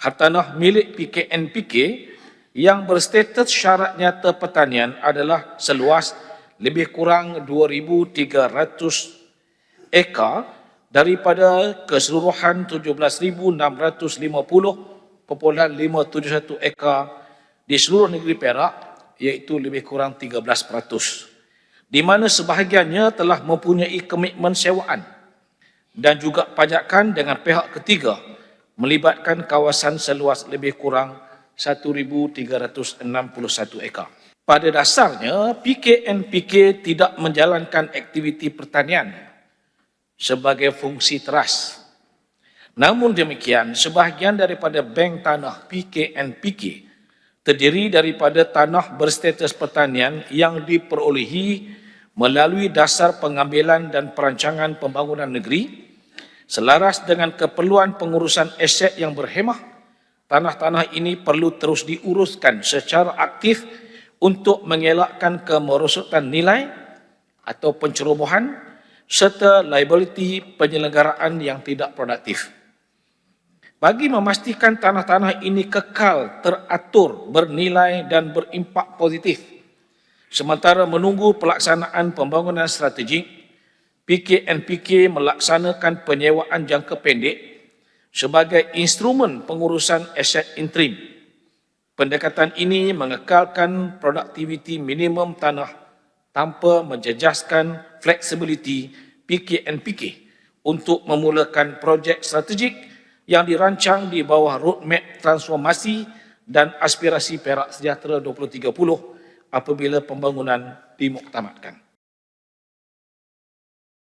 Hartanah milik PKNPK yang berstatus syarat nyata pertanian adalah seluas lebih kurang 2,300 ekar daripada keseluruhan 17,650.571 ekar di seluruh negeri Perak iaitu lebih kurang 13%. Di mana sebahagiannya telah mempunyai komitmen sewaan dan juga pajakan dengan pihak ketiga melibatkan kawasan seluas lebih kurang 1,361 ekar. Pada dasarnya, PKNPK tidak menjalankan aktiviti pertanian sebagai fungsi teras. Namun demikian, sebahagian daripada bank tanah PKNPK terdiri daripada tanah berstatus pertanian yang diperolehi melalui dasar pengambilan dan perancangan pembangunan negeri selaras dengan keperluan pengurusan aset yang berhemah tanah-tanah ini perlu terus diuruskan secara aktif untuk mengelakkan kemerosotan nilai atau pencerobohan serta liability penyelenggaraan yang tidak produktif. Bagi memastikan tanah-tanah ini kekal teratur, bernilai dan berimpak positif, sementara menunggu pelaksanaan pembangunan strategik, PKNPK melaksanakan penyewaan jangka pendek sebagai instrumen pengurusan aset interim. Pendekatan ini mengekalkan produktiviti minimum tanah tanpa menjejaskan fleksibiliti PKNPK untuk memulakan projek strategik yang dirancang di bawah roadmap transformasi dan aspirasi Perak Sejahtera 2030 apabila pembangunan dimuktamadkan.